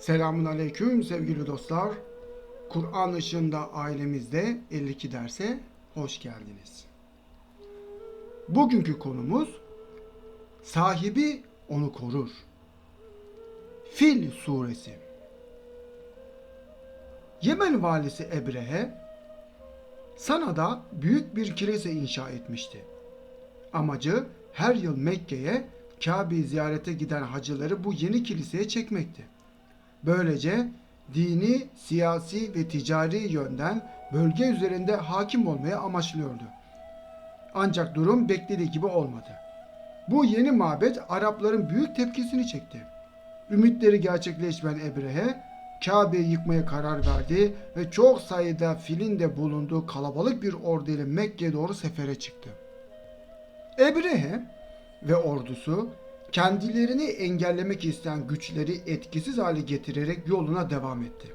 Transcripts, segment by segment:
Selamun Aleyküm sevgili dostlar. Kur'an ışığında ailemizde 52 derse hoş geldiniz. Bugünkü konumuz sahibi onu korur. Fil suresi. Yemen valisi Ebrehe Sana'da büyük bir kilise inşa etmişti. Amacı her yıl Mekke'ye Kabe'yi ziyarete giden hacıları bu yeni kiliseye çekmekti. Böylece dini, siyasi ve ticari yönden bölge üzerinde hakim olmaya amaçlıyordu. Ancak durum beklediği gibi olmadı. Bu yeni mabet Arapların büyük tepkisini çekti. Ümitleri gerçekleşmeyen Ebrehe, Kabe'yi yıkmaya karar verdi ve çok sayıda filin de bulunduğu kalabalık bir ordu ile Mekke'ye doğru sefere çıktı. Ebrehe ve ordusu kendilerini engellemek isteyen güçleri etkisiz hale getirerek yoluna devam etti.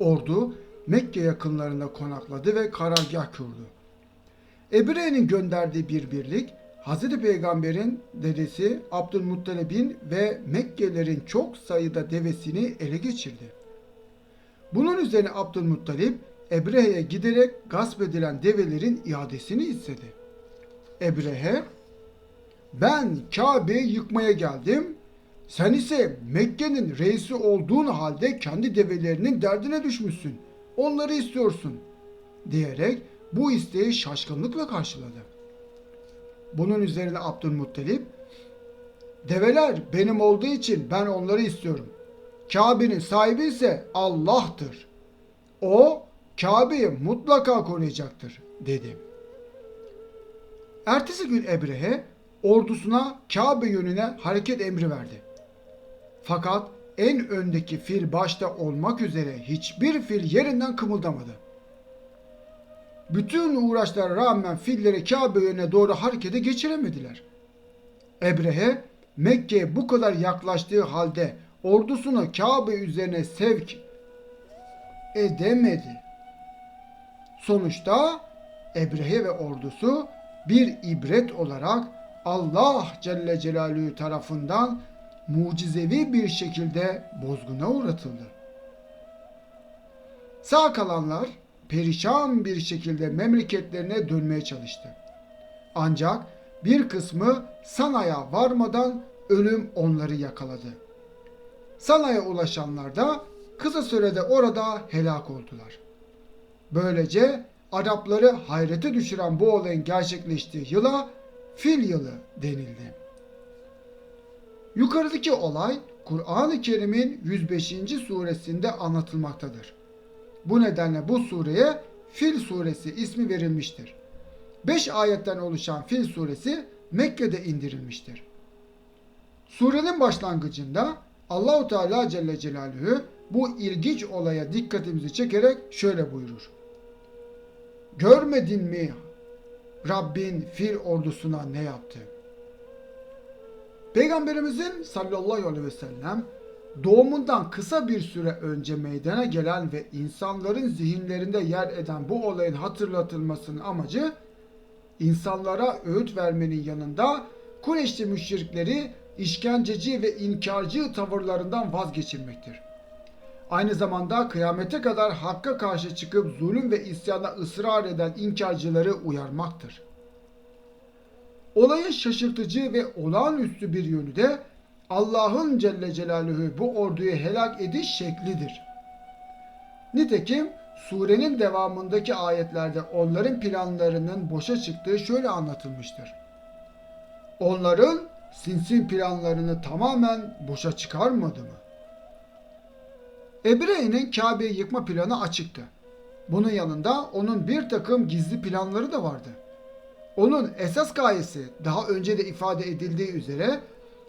Ordu Mekke yakınlarında konakladı ve karargah kurdu. Ebrehe'nin gönderdiği bir birlik Hazreti Peygamber'in dedesi Abdülmuttalib'in ve Mekkelilerin çok sayıda devesini ele geçirdi. Bunun üzerine Abdülmuttalip Ebrehe'ye giderek gasp edilen develerin iadesini istedi. Ebrehe ben Kabe'yi yıkmaya geldim. Sen ise Mekke'nin reisi olduğun halde kendi develerinin derdine düşmüşsün. Onları istiyorsun. Diyerek bu isteği şaşkınlıkla karşıladı. Bunun üzerine Abdülmuttalip Develer benim olduğu için ben onları istiyorum. Kabe'nin sahibi ise Allah'tır. O Kabe'yi mutlaka koruyacaktır dedi. Ertesi gün Ebrehe ordusuna Kabe yönüne hareket emri verdi. Fakat en öndeki fil başta olmak üzere hiçbir fil yerinden kımıldamadı. Bütün uğraşlara rağmen filleri Kabe yönüne doğru harekete geçiremediler. Ebrehe Mekke'ye bu kadar yaklaştığı halde ordusunu Kabe üzerine sevk edemedi. Sonuçta Ebrehe ve ordusu bir ibret olarak Allah Celle Celaluhu tarafından mucizevi bir şekilde bozguna uğratıldı. Sağ kalanlar perişan bir şekilde memleketlerine dönmeye çalıştı. Ancak bir kısmı Sana'ya varmadan ölüm onları yakaladı. Sana'ya ulaşanlar da kısa sürede orada helak oldular. Böylece Arapları hayrete düşüren bu olayın gerçekleştiği yıla fil yılı denildi. Yukarıdaki olay Kur'an-ı Kerim'in 105. suresinde anlatılmaktadır. Bu nedenle bu sureye Fil suresi ismi verilmiştir. 5 ayetten oluşan Fil suresi Mekke'de indirilmiştir. Surenin başlangıcında Allahu Teala Celle Celaluhu bu ilginç olaya dikkatimizi çekerek şöyle buyurur. Görmedin mi Rabbin fil ordusuna ne yaptı? Peygamberimizin sallallahu aleyhi ve sellem doğumundan kısa bir süre önce meydana gelen ve insanların zihinlerinde yer eden bu olayın hatırlatılmasının amacı insanlara öğüt vermenin yanında Kureyşli müşrikleri işkenceci ve inkarcı tavırlarından vazgeçirmektir. Aynı zamanda kıyamete kadar hakka karşı çıkıp zulüm ve isyana ısrar eden inkarcıları uyarmaktır. Olayın şaşırtıcı ve olağanüstü bir yönü de Allah'ın Celle Celaluhu bu orduyu helak ediş şeklidir. Nitekim surenin devamındaki ayetlerde onların planlarının boşa çıktığı şöyle anlatılmıştır. Onların sinsi planlarını tamamen boşa çıkarmadı mı? Ebrehe'nin Kabe'yi yıkma planı açıktı. Bunun yanında onun bir takım gizli planları da vardı. Onun esas gayesi daha önce de ifade edildiği üzere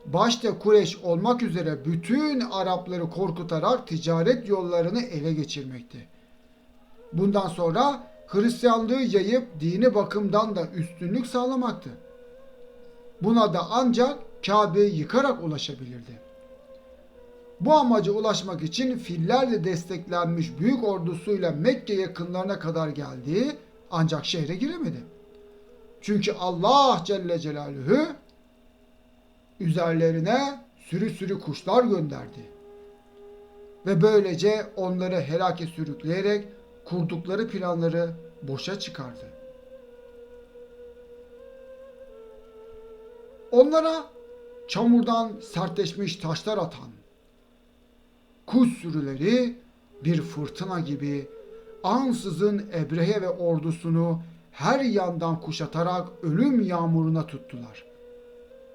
başta Kureyş olmak üzere bütün Arapları korkutarak ticaret yollarını ele geçirmekti. Bundan sonra Hristiyanlığı yayıp dini bakımdan da üstünlük sağlamaktı. Buna da ancak Kabe'yi yıkarak ulaşabilirdi. Bu amaca ulaşmak için fillerle desteklenmiş büyük ordusuyla Mekke yakınlarına kadar geldi ancak şehre giremedi. Çünkü Allah Celle Celaluhu üzerlerine sürü sürü kuşlar gönderdi. ve böylece onları helake sürükleyerek kurdukları planları boşa çıkardı. Onlara çamurdan sertleşmiş taşlar atan kuş sürüleri bir fırtına gibi ansızın Ebrehe ve ordusunu her yandan kuşatarak ölüm yağmuruna tuttular.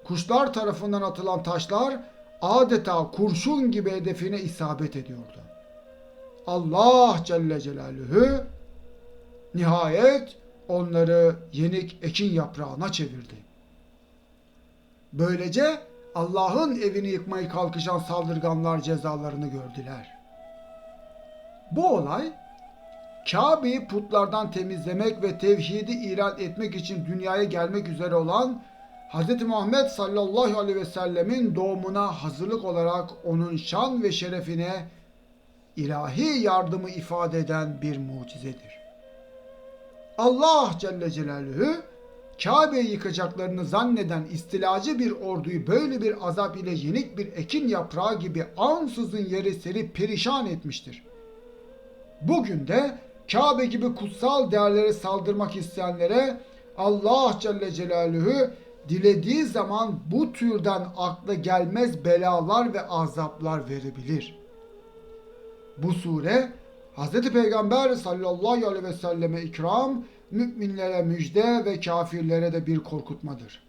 Kuşlar tarafından atılan taşlar adeta kurşun gibi hedefine isabet ediyordu. Allah Celle Celaluhu nihayet onları yenik ekin yaprağına çevirdi. Böylece Allah'ın evini yıkmaya kalkışan saldırganlar cezalarını gördüler. Bu olay Kabe'yi putlardan temizlemek ve tevhidi ilan etmek için dünyaya gelmek üzere olan Hz. Muhammed sallallahu aleyhi ve sellemin doğumuna hazırlık olarak onun şan ve şerefine ilahi yardımı ifade eden bir mucizedir. Allah Celle Celaluhu Kabe'yi yıkacaklarını zanneden istilacı bir orduyu böyle bir azap ile yenik bir ekin yaprağı gibi ansızın yere serip perişan etmiştir. Bugün de Kabe gibi kutsal değerlere saldırmak isteyenlere Allah Celle Celaluhu dilediği zaman bu türden akla gelmez belalar ve azaplar verebilir. Bu sure Hz. Peygamber sallallahu aleyhi ve selleme ikram, müminlere müjde ve kafirlere de bir korkutmadır.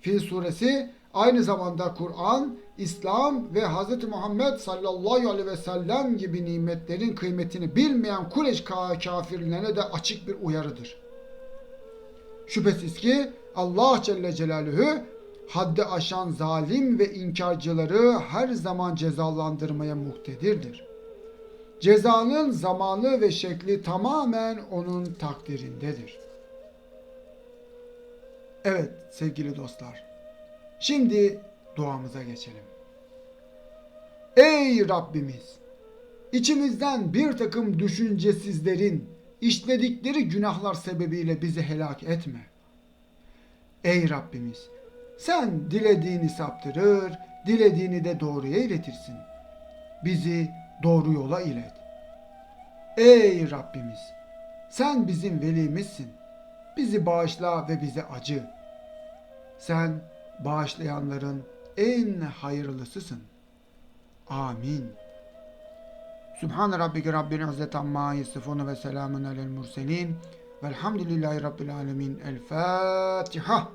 Fil suresi aynı zamanda Kur'an, İslam ve Hz. Muhammed sallallahu aleyhi ve sellem gibi nimetlerin kıymetini bilmeyen Kureyş kafirlerine de açık bir uyarıdır. Şüphesiz ki Allah Celle Celaluhu haddi aşan zalim ve inkarcıları her zaman cezalandırmaya muhtedirdir. Cezanın zamanı ve şekli tamamen onun takdirindedir. Evet sevgili dostlar. Şimdi duamıza geçelim. Ey Rabbimiz! İçimizden bir takım düşüncesizlerin işledikleri günahlar sebebiyle bizi helak etme. Ey Rabbimiz! Sen dilediğini saptırır, dilediğini de doğruya iletirsin. Bizi doğru yola ilet. Ey Rabbimiz! Sen bizim velimizsin. Bizi bağışla ve bize acı. Sen bağışlayanların en hayırlısısın. Amin. Sübhane Rabbike Rabbil İzzet Amma Yasifun ve Selamun Alel Murselin Velhamdülillahi Rabbil Alemin. El Fatiha.